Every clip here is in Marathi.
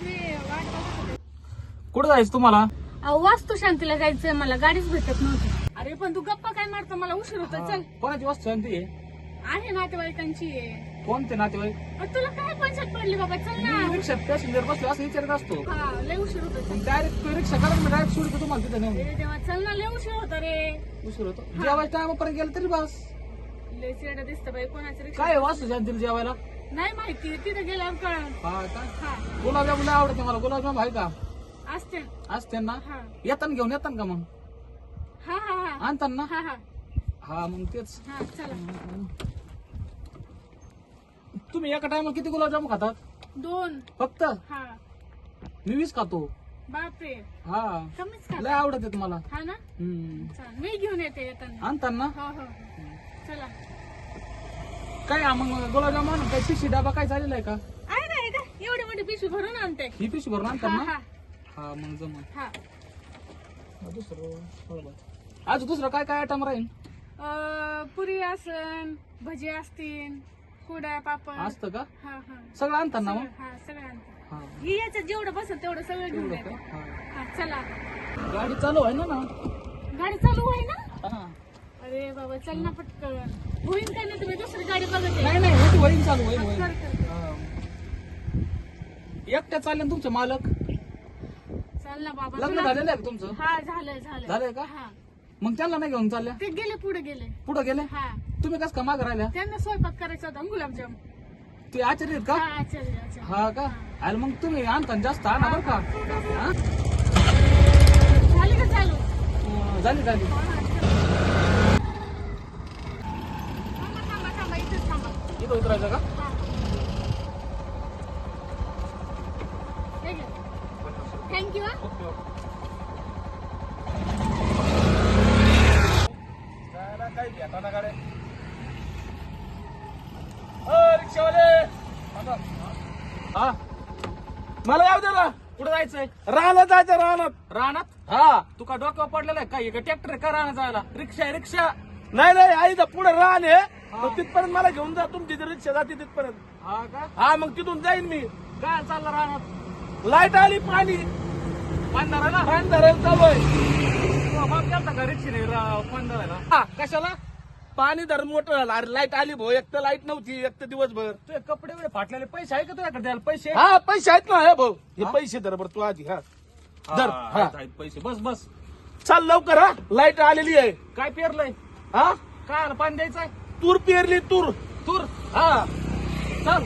मी वाट बघत होते. कुठं जायचं तुम्हाला? अहो वास्तू शांतीला जायचंय मला. गाडीच भेटत नव्हती. अरे पण तू गप्पा काय मारतो? मला उशीर होतो चल. कोणाची वस्तू शांती आहे? आहे नातेवाईकांची. आहे. कोणते नातेवाईक? तुला काय पंचायत पडली बाबा? चल ना. मी रिक्षात पॅसेंजर बसलो असं विचारत असतो. हा लय उशीर होतो चल. डायरेक्ट रिक्षा करा मी डायरेक्ट सोडतो तुम्हाला तिथे नेऊन. अरे देवा चल ना लय उशीर होतो रे. उशीर होतो. जेवायच्या टायमापर्यंत गेलं तरी बस. लय चेड दिसतं बाई कोणाचं रिक्षा काय वास्तू शांतीला जेवायला? नाही माहिती तिथे गेल्यावर कळण हा का? हा. गुलाबजाम आवडते मला. गुलाबजाम आहे का? असते. असते ना? हा. येताना घेऊन येताना का मग? हा हा हा. आणताना ना? हा हा. हा मग तेच. हा चला. तुम्ही एका टायमाला किती गुलाबजाम खातात? दोन. फक्त? हा. मी वीस खातो. बापरे. हा. कमीच का लय आवडते तुम्हाला हा ना? हम्म. चल मी घेऊन येते येताना. आणताना हो हो. चला. काय मग गुलाबजाम आणून काय पिशी डबा काय झालेला आहे का? आहे ना आहे का? एवढी मोठी पिशवी भरून आणते. ही पिशी भरून आणतात हा ना? हा हा. मग जमा हा. दुसरं आज दुसरं काय काय आयटम राहील? अं, पुरी असन भजी असतील कुड्या पापड. असतं का? हा हा. सगळं आणतात ना मग? हा सगळं आणते हा. ही याच्यात जेवढं बसेल तेवढं सगळं घेऊन एवढं? हा. हा चला. गाडी चालू आहे ना ना? गाडी चालू होई ना? बाबा चल ना पटकन. होईन काय नाही तुम्ही? दुसरी गाडी बघत आहे. नाही नाही होईल चालू होईल होईल. कर. एकट्या चालले ना तुमचे मालक? चल ना बाबा लग्न तुला- झालेलं आहे का तुमचं? हा झालंय झालंय. झालंय का? हा. मग त्यांना नाही घेऊन चालल्या? ते गेले पुढे गेले. पुढे गेले? हा. तुम्ही कस का माग राहिल्या? त्यांना स्वयंपाक करायचा होता गुलाबजाम ते आचार्य आहेत का? हा आचार्य आचार्य. हा का? अरे मग तुम्ही आणता जास्त आणा बरं का? हा? झाली का चालू? अं, झाली झाली. हा, हा, चल. थांबा थांबा थांबा इथेच इथं उतरायचं का? हा. हे. थँक्यू हा घेता ना गाड्या रिक्षावाले! हा? मला याव द्या कुठं जायचंय? राहणार जायचं राहणार रानात? हा. तू का डोक्यावर पडलेला आहे काय ट्रॅक्टर आहे का रानात जायला? रिक्षा आहे रिक्षा. नाही नाही आई पुढे राहण आहे तिथपर्यंत मला घेऊन जा तुमची जी रिक्षा जाते तिथपर्यंत. हा का? हा मग तिथून जाईन मी. काय चाललं रानात? लाइट आली पाणी. पांढराला? पाणी धरायला चालू आहे बाप गेलता का रिक्षेने पांढराला? हा, कशाला? पाणी धरण मोठं झालं अरे लाइट आली भाऊ. एक तर लाइट नव्हती एक तर दिवसभर. तुझे कपडे वगैरे फाटलेले पैसे आहे का तुझ्याकडे द्यायला? पैसे? हा पैसे आहेत ना हे भाऊ. हे? पैसे धर बरं तू आधी हा. हा, धर आहेत, हा आहेत पैसे. बस बस. चाल लवकर हा. लाइट आलेली आहे. काय पेरलंय? हा? काय आलं? पाणी द्यायचंय? तूर पेरली तूर. तूर. हा. चल.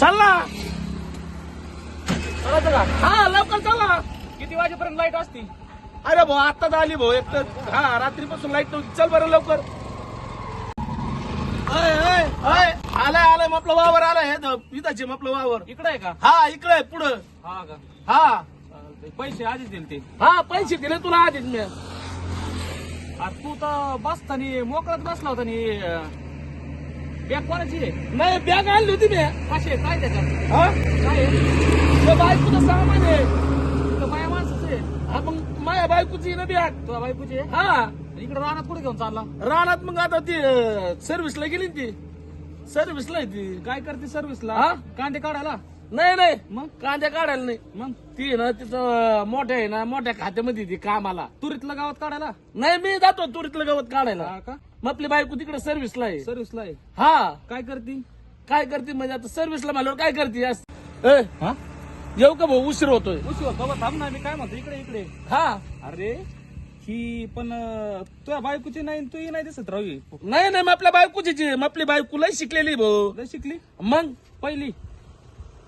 चल ना. चला हा लवकर चल. किती वाजेपर्यंत लाइट असती अरे भाऊ आत्ताच आली भाऊ एक तर. हा रात्रीपासून लाइट नव्हती. चल बरं लवकर. अय, अय, अय, आलाय आपलं वावर आलाय हे पिताचे आपलं वावर. इकडे आहे का? हा इकडे आहे, पुढं. हा का? हा. चालतंय. पैसे आधीच दिले ते. हा पैसे दिले तुला आधीच मी. आ, तू तर बसतानी मोकळत बसला होता नी. बॅग कोणाची? आहे नाही बॅग आणली होती मी. कशी आहे? काय त्याच्यात? हा? काय आहे? ते बायकोचं सामान आहे. माया माणसाचं आहे? हा मग माझ्या बायकोची ना बॅग तुझ्या बायकोची आहे? हा. इकडे रानात कुठे घेऊन चालला? रानात मग आता ती सर्व्हिसला गेली ना ती. सर्व्हिसला आहे ती. काय करते सर्व्हिसला हा? कांदे काढायला? नाही नाही. मग? कांद्या काढायला नाही. मग? ती ना तिथं मोठ्या आहे ना मोठ्या खात्यामध्ये ती कामाला. तुरीतलं गावात काढायला? नाही मी जातो तुरीतलं गवत काढायला. हा का? मग आपली बायको तिकडे सर्व्हिसला आहे. सर्व्हिसला आहे. हा. काय करते? काय करते म्हणजे आता सर्व्हिसला म्हणल्यावर काय करते? असं? ए, हा? येऊ का भाऊ? उशीर होतोय. उशिवा बाबा थांब ना मी काय म्हणतो? इकडे इकडे. हा. अरे ही पण अं, तुझ्या बायकोची नाही तू नाही दिसत रावी नाही नाही मग आपल्या बायकोची मग आपली बायको लय शिकलेली भाऊ. लय शिकली? मग? पहिली.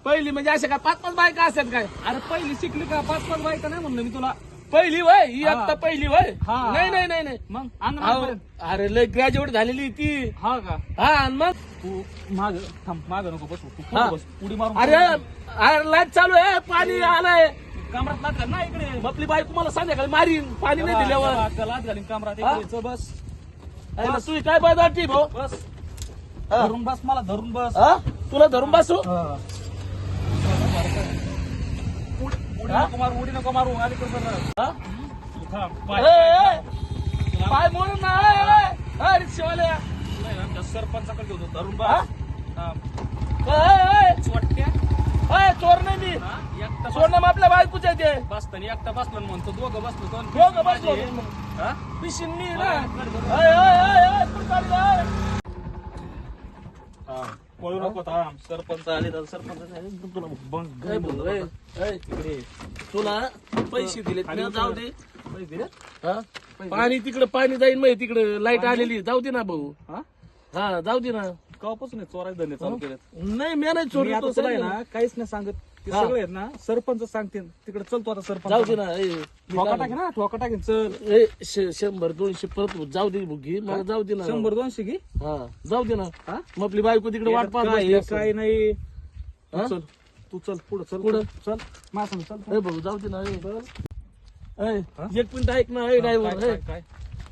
पहिली म्हणजे अशा काय पाच पाच बायका असतात काय? अरे पहिली शिकली का? पाच पाच बायका नाही म्हणलं मी तुला. पहिली वय ही हा. आता पहिली वय. हा. नाही नाही नाही नाही. मग? अहो, अंगण अरे लय ग्रॅज्युएट झालेली ती. हा का? हा आणि मग? तू माग थांब माग नको बस. तू हा. बस. उडी मारून अरे अरे लाइट चालू आहे पाणी आलंय. कामरात लात घाल. ना इकडे. आपली बायको मला संध्याकाळी मारीन. पाणी नाही दिल्यावर. लात घालीन कामरात? इकडे बस. अरे, तू काय बदलती भाऊ बस. हा. धरून बस मला धरून बस. हा? तुला धरून बसू? उडी हा? नको मारू उडी नको मारू. अलीकडे हा? थांब ए, ए, पाय मोडून ना. ए, सरपंचाकडे घेऊन होतो धरून हा? बा हा. अय, अय, चोट्ट्या. अय, चोर नाही मी? एकटा चोर ना आपल्या बायकोच्या ते बसताना एकटा बसलो म्हणतो दोघं बसलो दोन दोघं बसलो. हा? पिशीन मी ना बरं, बरं. अय, अय, अय, अय, कुठं चालली, अय? हा. पळू नको थांब सरपंच आले तर सरपंच आले, तुला बंग अय, बोल, अय, अय, तिकडे तुला पैसे दिले जाऊ दे पैसे दिले? हा? पाणी तिकडे पाणी जाईन मग तिकडे लाइट आलेली जाऊ दे ना भाऊ हा? हा जाऊ दे ना केव्हापासून हे चोराय धंदे चालू केलेत. नाही मी नाही मी चोरी आता तो तुला आहे सांगेन. ना काहीच नाही सांगत. ते हा. सगळे आहेत ना सरपंच सांगते तिकडे चलतो आता सरपंच. जाऊ दे ना ए, मी ठोका टाके ना ठोका टाकेन चल. ए, श- शंभर दोनशे परत जाऊ दे बुगी मला जाऊ दे ना. शंभर दोनशे घे हा जाऊ दे ना. हा? मग आपली बायको तिकडे वाट पाहत काय बसली आहे, असेल. काय नाही. हा? चल. तू चल पुढं चल पुढं? चल. माझं संग चल. ए भाऊ जाऊ दे ना ए. ए, हा? एक मिनिट ऐक ना ए काय ड्रायव्हर काय काय?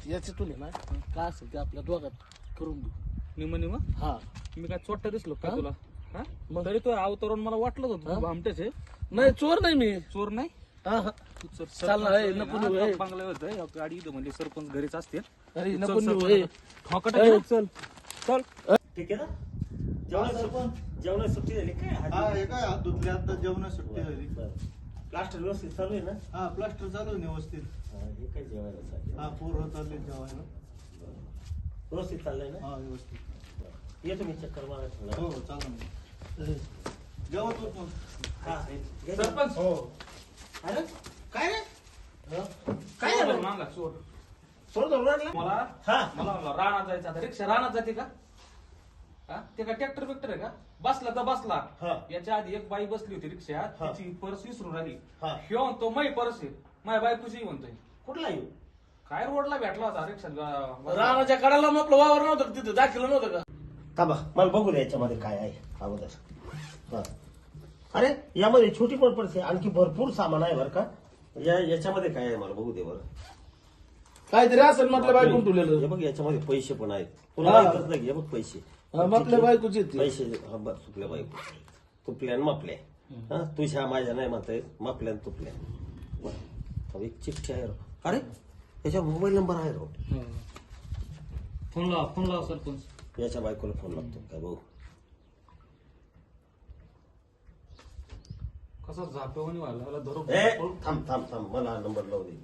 याच्यातून आहे ना काय असेल ते आपल्या दोघात करून देऊ निम निम? हा. मी काय चोट्टा दिसलो का हा? तुला? हा? मग? तरी तो अवतरण मला वाटलं होतं. हा? तू भामटेच आहे. नाही चोर नाही मी. चोर नाही? हा हा. तू नको. बांगला होतं गाडी इथं म्हणजे सरपंच घरीच असते अरे चल, नको चल, नेऊ, चल. ए. ठोका ए. टाके ना, चल. चल. ठीक आहे ना? जेवण सरपंच. जेवण सुट्टी झाली काय? हा हे काय? हात धुतले आता जेवण सुट्टी झाली. प्लास्टर व्यवस्थित चालू आहे ना? हा प्लास्टर चालू आहे व्यवस्थित. हा, हे काय जेवायला. हा पूर्ण चालले जेवायला. व्यवस्थित चाललंय ना? हा व्यवस्थित. येतो मी चक्कर मारा हो हो चालू तू पण सरपंच. हो. अरे? काय रे? काय झालं? मागा चोर सोड. धरून आणला? मला? हा. मला म्हणलं रानात जायचं आता. रिक्षा रानात जाते का? हा? ते का ट्रॅक्टर बिक्टर आहे का? बसला तर बसला. हा. याच्या आधी एक बाई बसली होती रिक्षात. हा. तिची पर्स विसरून राहिली. हा. ह्यो म्हणतो मै पर्स आहे. माझ्या बायकोची म्हणतोय. कुठला येऊ काय रोडला भेटला होता रिक्षात? रानाच्या कडाला मग आपलं वावर नव्हतं का? तिथं दाखिलं नव्हतं का? थांबा मला बघू दे याच्यामध्ये काय आहे अगोदर. हा. अरे यामध्ये छोटी पण पडते आणखी भरपूर सामान आहे बरं का. या याच्यामध्ये काय आहे मला बघू दे बरं. काहीतरी असेल म्हटलं बायकून हे ठेवलेलं बघ याच्यामध्ये पैसे पण आहेत. तुला हा. माहितच नाही हे बघ पैसे. हा, आपल्या बायकोची. पैसे हा बस तुपल्या बायको तुपल्या आणि मापल्या. हा तुझ्या माझ्या नाही म्हणताय मापल्या आणि तुपल्या. बरं. आता एक चिठ्ठी आहे राव. अरे याच्या मोबाईल नंबर आहे राव. फोन लाव फोन लाव सरपंच. याच्या बायकोला फोन लागतो काय भाऊ कसं व्हायला धरून ए थांब थांब थांब मला हा नंबर लावू दे.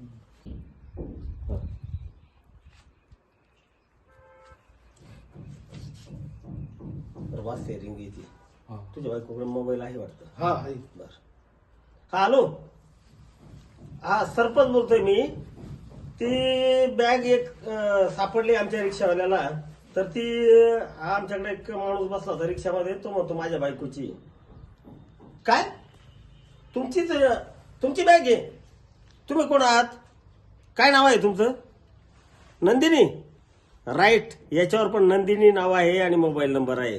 बरं, वाजते रिंग येते हा. तुझ्या बायकोकडे मोबाईल आहे वाटतं हा आहे. बर हा हॅलो हा सरपंच बोलतोय मी ती बॅग एक अं, सापडली आमच्या रिक्षावाल्याला तर ती आमच्याकडे एक माणूस बसला होता रिक्षामध्ये तो म्हणतो माझ्या बायकोची. काय? तुमचीच तुमची बॅग आहे. तुम्ही कोण आहात? काय नाव आहे तुमचं? नंदिनी? राईट याच्यावर पण नंदिनी नाव आहे आणि मोबाईल नंबर आहे.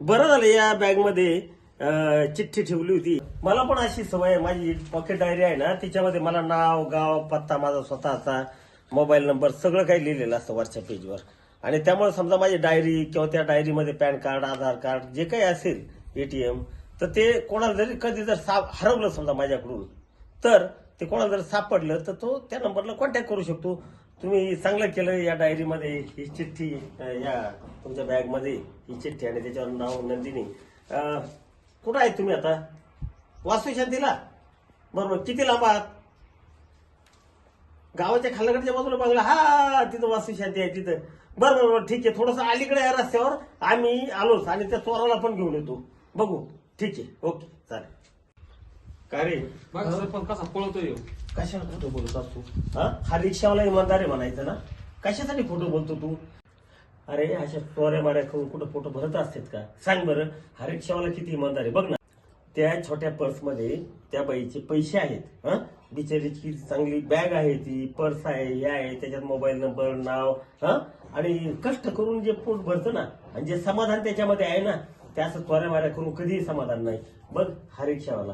बरं झालं या बॅगमध्ये चिठ्ठी ठेवली होती. मला पण अशी सवय आहे. माझी पॉकेट डायरी आहे ना तिच्यामध्ये मला नाव गाव पत्ता माझा स्वतःचा मोबाईल नंबर सगळं काही लिहिलेलं असतं वरच्या पेजवर आणि त्यामुळे समजा माझी डायरी किंवा त्या डायरीमध्ये पॅन कार्ड आधार कार्ड जे काही असेल एटीएम तर ते कोणाला जरी कधी जर साप हरवलं समजा माझ्याकडून तर ते कोणाला जर सापडलं तर तो त्या नंबरला कॉन्टॅक्ट करू शकतो. तुम्ही चांगलं केलं या डायरीमध्ये ही चिठ्ठी या तुमच्या बॅगमध्ये ही चिठ्ठी आणि त्याच्यावर नाव नंदिनी. कुठं आहे तुम्ही आता? वास्तुशांतीला बरोबर किती लांब आहात? गावाच्या खालकडच्या बाजूला बघला हा तिथं वास्तुशांती आहे तिथं. बरं बरं बरं ठीक आहे. थोडस अलीकडे आहे रस्त्यावर आम्ही आलोच आणि त्या चोराला पण घेऊन येतो. बघू. ठीक आहे. ओके. चालेल. काय रे? बघ सरपंच कसा पळतोय ह्यो. कशाला खोटं बोलत असतो हा? हा रिक्षावाला इमानदार आहे म्हणायचं ना? कशासाठी खोटं बोलतो तू? अरे अशा चोऱ्या माऱ्या करून कुठं फोटो भरत असतात का? सांग बरं हा रिक्षावाला किती इमानदार आहे? बघ ना. त्या छोट्या पर्समध्ये त्या बाईचे पैसे आहेत. हा? बिचारीची चांगली बॅग आहे ती पर्स आहे हे आहे त्याच्यात मोबाईल नंबर नाव हा? आणि कष्ट करून जे पोट भरतं ना आणि जे समाधान त्याच्यामध्ये आहे ना ते असं चोऱ्या माऱ्या करून कधीही समाधान नाही. बघ हा रिक्षावाला.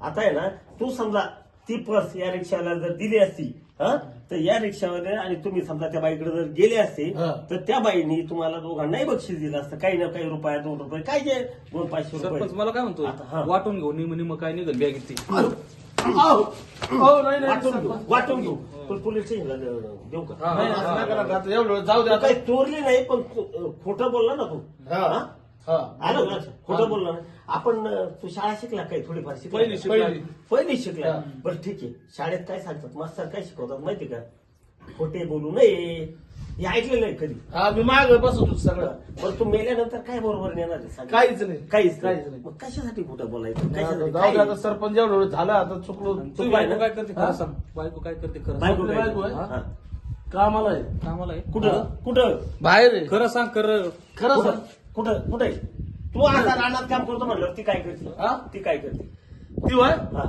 आता आहे ना तू समजा ती पर्स या रिक्षावाला जर दिली असती हा? तर या रिक्षावाले आणि तुम्ही समजा त्या बाईकडे जर गेले असते हा. तर त्या बाईनी तुम्हाला दोघांनाही बक्षीस दिलं असतं. काही ना काही रुपया दोन रुपये काय जे दोन पाचशे रुपये. मला काय म्हणतो आता. वाटून घेऊ निम निम काय निघल बॅगेत अहो, नाही नाही वाटून घेऊ सरपंच. वाटून घेऊ पण पोलीस स्टेशनला देऊ का नाही, असं नका नका. आता एवढं वेळ जाऊ द्या तू काही चोरली नाही पण अं, खोटं बोलला ना तू हा. हा? हा. आलं? खोटं बोलला ना आपण अं, तू शाळा शिकला काय थोडीफार शिकला पहिली शिकला. पहिली. पहिली शिकला हा. बरं ठीक आहे शाळेत काय सांगतात मास्तर काय शिकवतात माहिती का खोटे बोलू नये हे ऐकलेलं आहे कधी. हा मी माग बसत होतो सगळं. बरं तू मेल्यानंतर काय बरोबर येणार आहे? सांग? काहीच नाही. काहीच काहीच नाही. मग कशासाठी खोटं बोलायचं? जाऊ कशासाठी द्या काय? आता सरपंच एवढं वेळ झालं आता चुकलो. तुझी बायको काय करते? हा? खरं सांग. बायको काय करते? खरं बायको काय? बायको आहे? हा. कामाला आहे. कामाला आहे? कुठं? कुठं? बाहेर आहे. खरं सांग खरं. खरं कुठं? सांग. कुठं? कुठे? तू आता रानात काम करतो म्हणलं ती काय करते? हा? ती काय करते? ती वय हा.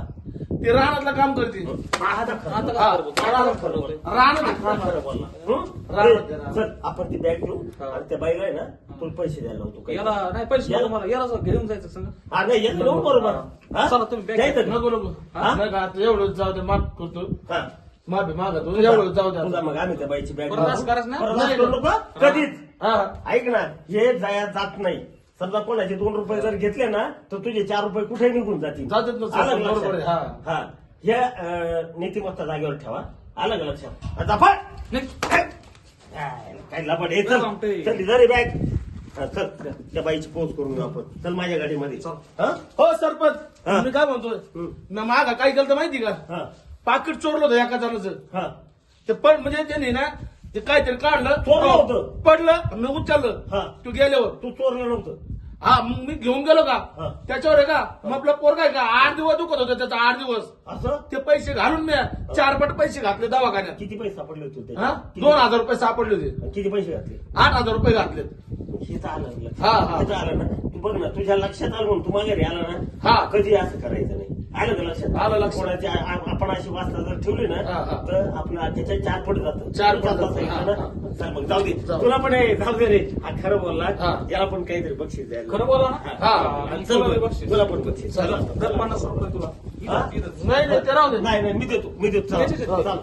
ती रानातलं काम करते? रानात आपण ती बॅग घेऊ. आणि त्या बाईला आहे ना तुला पैसे द्यायला होतो. याला नाही. पैसे मला याला घेऊन जायचं संग? हा नाही बरोबर? चला, तुम्ही बॅग द्यायचं नको नको. एवढं जाऊ दे माफ करतो. माफी मागतो एवढं जाऊ द्या मग आम्ही त्या बाईची बॅग करायचं कधीच. ऐक ना हे जाया जात नाही. समजा कोणाचे दोन रुपये जर घेतले ना तर तुझे चार रुपये कुठे निघून जातील. जातात ना, सर, आलं का बरोबर आहे, लक्षात? हा. या अं, नीतिमत्ता जागेवर ठेवा. आलं का लक्षात? आता फळ नाही. काय लपट हे चल. चल जरी बॅग. हा, चल त्या बाईची पोच करून घेऊ आपण. चल माझ्या गाडीमध्ये. चल. हा? हो सरपंच. हा. मी काय म्हणतोय? हं. ना मागा काय केलं तर माहिती का? हा. पाकिट चोरलं होतं एका जणाचं. हा. ते पण म्हणजे त्यांनी ना ते काहीतरी काढलं. चोरलं होतं? पडलं मी उचललं. हा. तू गेल्यावर. तू चोरलं नव्हतं. हा मग मी घेऊन गेलो हा. का त्याच्यावर आहे का? मग आपला पोरगा आहे का? आठ दिवस दुखत होतं त्याचा आठ दिवस. असं? ते पैसे घालून मी चार पट पैसे घातले दवाखान्यात. किती पैसे सापडले होते? हा? किती- दोन हजार रुपये सापडले होते. किती पैसे घातले? आठ हजार रुपये घातलेत. हे तर आलं लक्षात. हा, हा. हे तर आलं ना. तू बघ ना तुझ्या लक्षात आलं म्हणून तू माघारी आला ना. हा. कधी असं करायचं नाही. आलं का लक्षात आलं लक्षात. कोणाची आ- आ- आपण अशी वाचता जर ठेवली ना हा, हा. तर आपलं त्याच्या चार पट जात चार पट जातं. हा, चल मग जाऊ दे जाऊ. तुला पण हे, जाऊ दे रे हा खरं बोलला हा. याला पण काहीतरी बक्षीस द्यायला खरं बोला ना हा. आणि चल तुला बरं, बक्षीस. तुला पण बक्षीस चला. चला. दर पन्नास रुपये तुला हा? इथं-. नाही नाही ते राहू दे नाही नाही मी देतो मी देतो. चला, चला